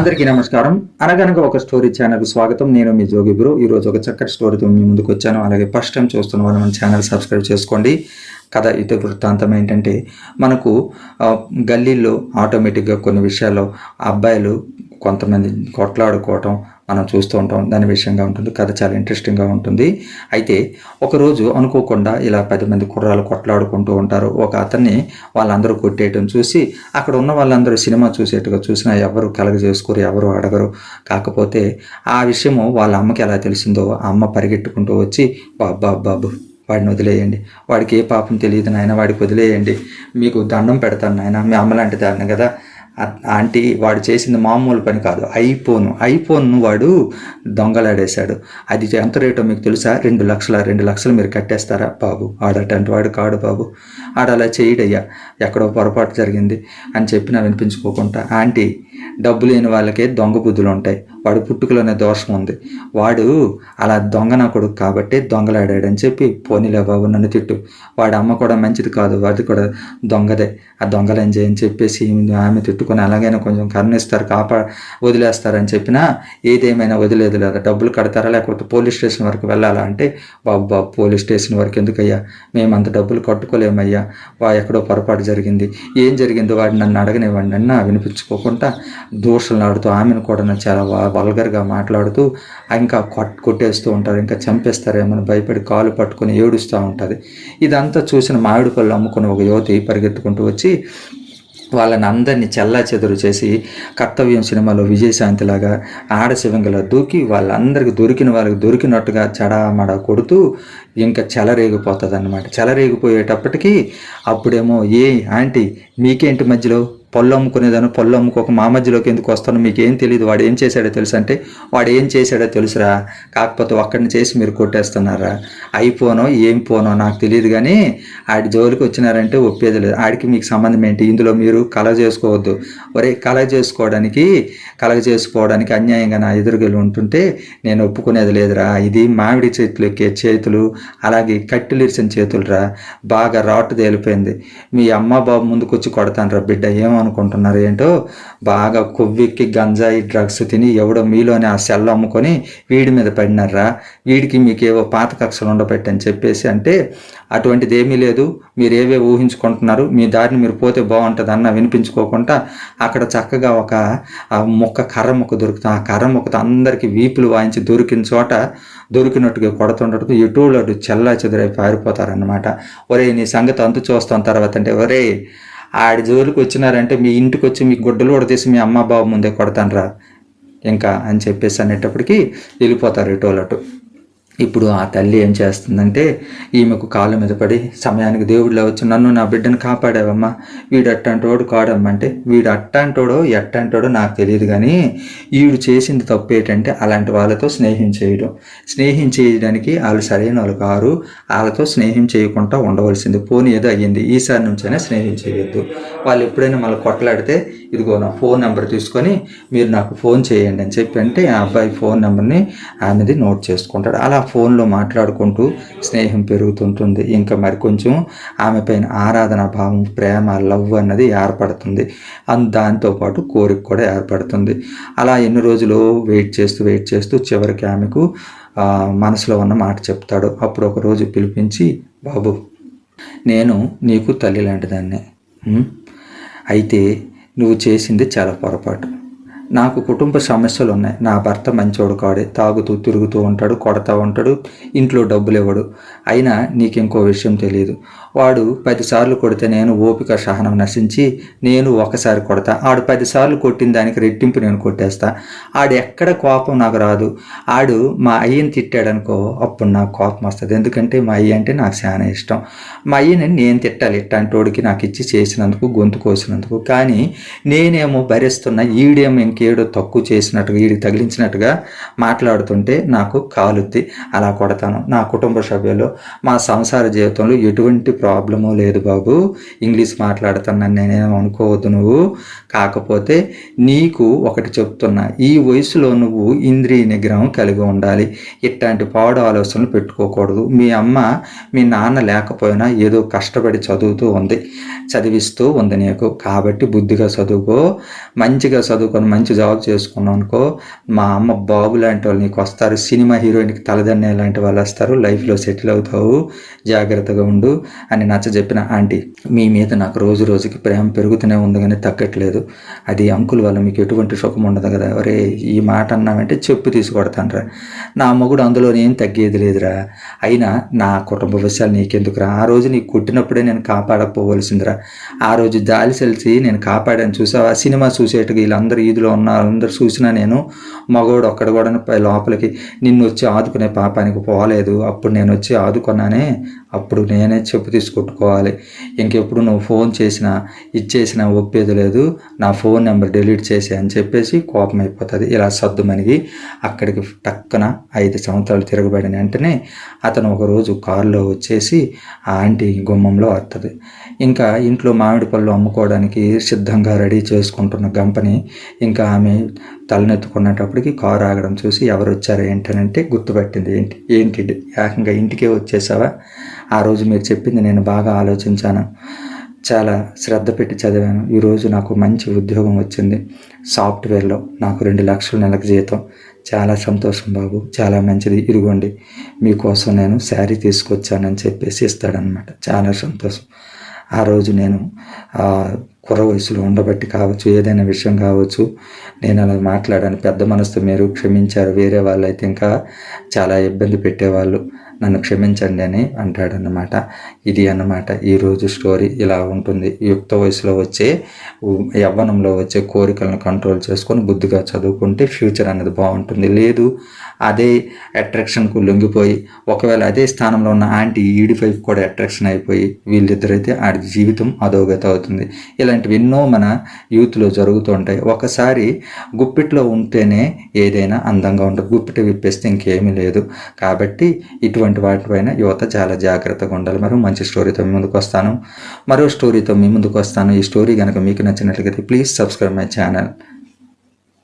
అందరికీ నమస్కారం. అనగనక ఒక స్టోరీ ఛానల్ స్వాగతం. నేను మీ జోగి బ్రో. ఈ రోజు ఒక చక్కటి స్టోరీతో మీ ముందుకు వచ్చాను. అలాగే ఫస్ట్ టైం చూస్తున్న వాళ్ళు మన ఛానల్ సబ్స్క్రైబ్ చేసుకోండి. కథ ఇటు వృత్తాంతం ఏంటంటే మనకు గల్లీల్లో ఆటోమేటిక్గా కొన్ని విషయాల్లో అబ్బాయిలు కొంతమంది కొట్లాడుకోవటం మనం చూస్తూ ఉంటాం. దాని విషయంగా ఉంటుంది. కథ చాలా ఇంట్రెస్టింగ్గా ఉంటుంది. అయితే ఒకరోజు అనుకోకుండా ఇలా పది మంది కుర్రాలు కొట్లాడుకుంటూ ఉంటారు. ఒక అతన్ని వాళ్ళందరూ కొట్టేయటం చూసి అక్కడ ఉన్న వాళ్ళందరూ సినిమా చూసేట్టుగా చూసినా ఎవరు కలగజేసుకోరు ఎవరు అడగరు. కాకపోతే ఆ విషయము వాళ్ళ అమ్మకి ఎలా తెలిసిందో ఆ అమ్మ పరిగెట్టుకుంటూ వచ్చి బాబ్బా బాబు వాడిని వదిలేయండి. వాడికి ఏ పాపం తెలియదు నాయన వాడికి వదిలేయండి. మీకు దండం పెడతాను నాయన. మీ అమ్మ లాంటి దాన్ని కదా ఆంటీ వాడు చేసింది మామూలు పని కాదు. ఐఫోన్. ఐఫోన్ను వాడు దొంగలాడేశాడు. అది ఎంత రేటో మీకు తెలుసా? రెండు లక్షల రెండు లక్షలు మీరు కట్టేస్తారా బాబు? ఆడటంటే వాడు కాడు బాబు. ఆడ అలా చేయడయ్యా. ఎక్కడో పొరపాటు జరిగింది అని చెప్పి నా వినిపించుకోకుండా. ఆంటీ డబ్బు లేని వాళ్ళకే దొంగ బుద్ధులు ఉంటాయి వాడు పుట్టుకలోనే దోషం ఉంది. వాడు అలా దొంగ నా కొడుకు కాబట్టి దొంగలాడాడని చెప్పి పోనీలే బాబు నన్ను తిట్టు. వాడి అమ్మ కూడా మంచిది కాదు వాడి కూడా దొంగదే. ఆ దొంగలేం చేయని చెప్పేసి ఆమె తిట్టుకొని అలాగైనా కొంచెం కరుణిస్తారు కాపా వదిలేస్తారని చెప్పినా ఏదేమైనా వదిలేదు లేదా? డబ్బులు కడతారా లేకపోతే పోలీస్ స్టేషన్ వరకు వెళ్ళాలా అంటే బాబు బాబు పోలీస్ స్టేషన్ వరకు ఎందుకయ్యా? మేము అంత డబ్బులు కట్టుకోలేమయ్యా. వా ఎక్కడో పొరపాటు జరిగింది. ఏం జరిగిందో వాడు నన్ను అడగనివ్వండి అన్న వినిపించుకోకుండా దూషణలు ఆడుతూ ఆమెను కూడా నన్ను చాలా వల్గర్గా మాట్లాడుతూ ఇంకా కొట్ కొట్టేస్తూ ఉంటారు ఇంకా చంపేస్తారేమని భయపడి కాలు పట్టుకొని ఏడుస్తూ ఉంటుంది. ఇదంతా చూసిన మామిడి పళ్ళు అమ్ముకుని ఒక యువతి పరిగెత్తుకుంటూ వచ్చి వాళ్ళని అందరినీ చెల్లా చెదురు చేసి కర్తవ్యం సినిమాలో విజయశాంతిలాగా ఆడశివంగలా దూకి వాళ్ళందరికీ దొరికిన వాళ్ళకి దొరికినట్టుగా చడామడ కొడుతూ ఇంకా చెలరేగిపోతుంది అనమాట చెలరేగిపోయేటప్పటికీ అప్పుడేమో ఏ ఆంటీ మీకేంటి మధ్యలో? పళ్ళు అమ్ముకునేదాను పళ్ళు అమ్ముకోక మా మధ్యలోకి ఎందుకు వస్తాను మీకు ఏం తెలియదు వాడు ఏం చేశాడో తెలుసు అంటే వాడు ఏం చేశాడో తెలుసురా. కాకపోతే ఒక్కడిని చేసి మీరు కొట్టేస్తున్నారా? అయిపోనో ఏం పోనో నాకు తెలియదు కానీ ఆడి జోలికి వచ్చినారంటే ఒప్పేది లేదు. ఆడికి మీకు సంబంధం ఏంటి? ఇందులో మీరు కలగ చేసుకోవద్దు. ఒరే కలగ చేసుకోవడానికి కలగ చేసుకోవడానికి అన్యాయంగా నా ఎదురుగలు ఉంటుంటే నేను ఒప్పుకునేది లేదురా. ఇది మామిడి చేతులు ఎక్కే చేతులు అలాగే కట్టెలిరిసిన చేతులురా. బాగా రాటు తేలిపోయింది. మీ అమ్మ బాబు ముందుకొచ్చి కొడతాను రా బిడ్డ. ఏమో అనుకుంటున్నారు. ఏంటో? బాగా కొవ్వెక్కి గంజాయి డ్రగ్స్ తిని ఎవడో మీలోనే ఆ సెల్ అమ్ముకొని వీడి మీద పడినారా వీడికి మీకు ఏవో పాత కక్షలు ఉండబెట్టని చెప్పేసి అంటే అటువంటిది ఏమీ లేదు. మీరు ఏవే ఊహించుకుంటున్నారు? మీ దారిని మీరు పోతే బాగుంటుంది అన్న వినిపించుకోకుండా అక్కడ చక్కగా ఒక ఆ మొక్క కర్ర మొక్క దొరుకుతుంది ఆ కర్ర మొక్కతో అందరికీ వీపులు వాయించి దొరికిన చోట దొరికినట్టుగా కొడుతుండటం ఎటువంటి అటు చెల్లా చెదురై పారిపోతారనమాట ఒరే నీ సంగతి అంతు చూస్తాం తర్వాత అంటే ఒరే ఆడి జోలికి వచ్చినారంటే మీ ఇంటికి వచ్చి మీ గుడ్డలు కూడా మీ అమ్మ బాబు ముందే కొడతానరా. ఇంకా అని చెప్పేసి అనేటప్పటికి వెళ్ళిపోతారు ఇటోలు అటు. ఇప్పుడు ఆ తల్లి ఏం చేస్తుందంటే ఈమెకు కాళ్ళ మీద పడి సమయానికి దేవుడిలో వచ్చి నన్ను నా బిడ్డను కాపాడావమ్మా వీడు అట్టంటోడు కాడమ్మంటే వీడు అట్టంటోడో ఎట్టంటోడో నాకు తెలియదు కానీ వీడు చేసింది తప్పు ఏంటంటే అలాంటి వాళ్ళతో స్నేహం చేయడం. స్నేహం చేయడానికి వాళ్ళు సరైన వాళ్ళు కారు వాళ్ళతో స్నేహం చేయకుండా ఉండవలసింది. పోనీ ఏదో అయ్యింది ఈసారి నుంచైనా స్నేహం చేయొద్దు. వాళ్ళు ఎప్పుడైనా మళ్ళీ కొట్లాడితే ఇదిగో నా ఫోన్ నెంబర్ తీసుకొని మీరు నాకు ఫోన్ చేయండి అని చెప్పి అంటే ఆ అబ్బాయి ఫోన్ నెంబర్ని ఆమెది నోట్ చేసుకుంటాడు. అలా ఫోన్లో మాట్లాడుకుంటూ స్నేహం పెరుగుతుంటుంది. ఇంకా మరి కొంచెం ఆమె పైన ఆరాధన భావం ప్రేమ లవ్ అన్నది ఏర్పడుతుంది. అండ్ దాంతోపాటు కోరిక కూడా ఏర్పడుతుంది. అలా ఎన్ని రోజులు వెయిట్ చేస్తూ వెయిట్ చేస్తూ చివరికి ఆమెకు మనసులో ఉన్న మాట చెప్తాడు. అప్పుడు ఒక రోజు పిలిపించి బాబు నేను నీకు తల్లి లాంటిదాన్నే. అయితే నువ్వు చేసింది చాలా పొరపాటు. నాకు కుటుంబ సమస్యలు ఉన్నాయి. నా భర్త మంచోడు కాడే తాగుతూ తిరుగుతూ ఉంటాడు కొడతా ఉంటాడు ఇంట్లో డబ్బులు ఇవ్వడు. అయినా నీకు ఇంకో విషయం తెలియదు వాడు పదిసార్లు కొడితే నేను ఓపిక సహనం నశించి నేను ఒకసారి కొడతా. ఆడు పదిసార్లు కొట్టిన దానికి రెట్టింపు నేను కొట్టేస్తా. ఆడు ఎక్కడ కోపం నాకు రాదు. ఆడు మా అయ్యని తిట్టాడనుకో అప్పుడు నాకు కోపం వస్తుంది. ఎందుకంటే మా అయ్య అంటే నాకు చాలా ఇష్టం. మా అయ్యని నేను తిట్టాలి. ఇట్లాంటోడికి నాకు ఇచ్చి చేసినందుకు గొంతు కోసినందుకు. కానీ నేనేమో భరిస్తున్న ఈడేమో ఇంకేడో తక్కువ చేసినట్టుగా వీడికి తగిలించినట్టుగా మాట్లాడుతుంటే నాకు కాలుద్ది. అలా కొడతాను. నా కుటుంబ సభ్యులు మా సంసార జీవితంలో ఎటువంటి ప్రాబ్లము లేదు బాబు. ఇంగ్లీష్ మాట్లాడుతున్నాను నేనేం అనుకోవద్దు నువ్వు. కాకపోతే నీకు ఒకటి చెప్తున్నా. ఈ వయసులో నువ్వు ఇంద్రియ నిగ్రహం కలిగి ఉండాలి. ఇట్లాంటి పాడు ఆలోచనలు పెట్టుకోకూడదు. మీ అమ్మ మీ నాన్న లేకపోయినా ఏదో కష్టపడి చదువుతూ ఉంది. చదివిస్తూ ఉంది నీకు. కాబట్టి బుద్ధిగా చదువుకో. మంచిగా చదువుకొని మంచి మంచి జాబ్ చేసుకున్నావు అనుకో మా అమ్మ బాబు లాంటి వాళ్ళు నీకు వస్తారు. సినిమా హీరోయిన్కి తలదన్నే లాంటి వాళ్ళు వస్తారు. లైఫ్లో సెటిల్ అవుతావు. జాగ్రత్తగా ఉండు అని నచ్చ చెప్పిన ఆంటీ. మీ మీద నాకు రోజు రోజుకి ప్రేమ పెరుగుతూనే ఉంది కానీ తగ్గట్లేదు. అది అంకుల్ వల్ల మీకు ఎటువంటి సుఖం ఉండదు కదా. ఒరే ఈ మాట అన్నామంటే చెప్పు తీసుకొడతానరా నా మొగుడు అందులో ఏం తగ్గేది లేదురా. అయినా నా కుటుంబ విషయాలు నీకెందుకురా? ఆ రోజు నీకు కొట్టినప్పుడే నేను కాపాడకపోవలసిందిరా. ఆ రోజు జాలి సెలిసి నేను కాపాడాను. చూసావా? సినిమా చూసేట్టుగా వీళ్ళందరూ ఈదులో ఉన్న వాళ్ళందరూ చూసినా నేను మగవాడు ఒక్కడ కూడా లోపలికి నిన్ను వచ్చి ఆదుకునే పాపానికి పోలేదు. అప్పుడు నేను వచ్చి ఆదుకున్నానే. అప్పుడు నేనే చెప్పు తీసుకొట్టుకోవాలి. ఇంకెప్పుడు నువ్వు ఫోన్ చేసినా ఇచ్చేసినా ఒప్పేది లేదు. నా ఫోన్ నెంబర్ డిలీట్ చేసి అని చెప్పేసి కోపం అయిపోతుంది. ఇలా సర్దుమనిగి అక్కడికి టక్కున ఐదు సంవత్సరాలు తిరగబడిన వెంటనే అతను ఒకరోజు కారులో వచ్చేసి ఆ ఆంటీ గుమ్మంలో వస్తుంది ఇంకా ఇంట్లో మామిడి పళ్ళు అమ్ముకోవడానికి సిద్ధంగా రెడీ చేసుకుంటున్న గంపని ఇంకా ఆమె తలనెత్తుకునేటప్పటికి కారు ఆగడం చూసి ఎవరు వచ్చారు ఏంటనంటే గుర్తుపట్టింది. ఏంటి? ఏంటి? ఏకంగా ఇంటికే వచ్చేసావా? ఆ రోజు మీరు చెప్పింది నేను బాగా ఆలోచించాను. చాలా శ్రద్ధ పెట్టి చదివాను. ఈరోజు నాకు మంచి ఉద్యోగం వచ్చింది. సాఫ్ట్వేర్లో నాకు రెండు లక్షల నెలకు జీతం. చాలా సంతోషం బాబు. చాలా మంచిది. ఇదిగోండి మీకోసం నేను శారీ తీసుకొచ్చానని చెప్పేసి ఇస్తాడనమాట చాలా సంతోషం. ఆ రోజు నేను కుర వయసులో ఉండబట్టి కావచ్చు ఏదైనా విషయం కావచ్చు నేను అలా మాట్లాడాను. పెద్ద మనసుతో మీరు క్షమించారు. వేరే వాళ్ళు అయితే ఇంకా చాలా ఇబ్బంది పెట్టేవాళ్ళు. నన్ను క్షమించండి అని అంటాడన్నమాట. ఇది అన్నమాట. ఈరోజు స్టోరీ ఇలా ఉంటుంది. యుక్త వయసులో వచ్చే యవ్వనంలో వచ్చే కోరికలను కంట్రోల్ చేసుకొని బుద్ధిగా చదువుకుంటే ఫ్యూచర్ అనేది బాగుంటుంది. లేదు అదే అట్రాక్షన్కు లొంగిపోయి ఒకవేళ అదే స్థానంలో ఉన్న ఆంటీ ఈడి వైపు కూడా అట్రాక్షన్ అయిపోయి వీళ్ళిద్దరైతే ఆడి జీవితం అధోగత అవుతుంది. ఇలాంటివి ఎన్నో మన యూత్లో జరుగుతూ ఉంటాయి. ఒకసారి గుప్పిట్లో ఉంటేనే ఏదైనా అందంగా ఉంటుంది. గుప్పిట విప్పేస్తే ఇంకేమీ లేదు. కాబట్టి ఇటువంటి వాటిపైన యువత చాలా జాగ్రత్తగా ఉండాలి. మరి మంచి స్టోరీతో మీ ముందుకు వస్తాను. మరో స్టోరీతో మీ ముందుకు వస్తాను. ఈ స్టోరీ కనుక మీకు నచ్చినట్లయితే ప్లీజ్ సబ్స్క్రైబ్ మై ఛానల్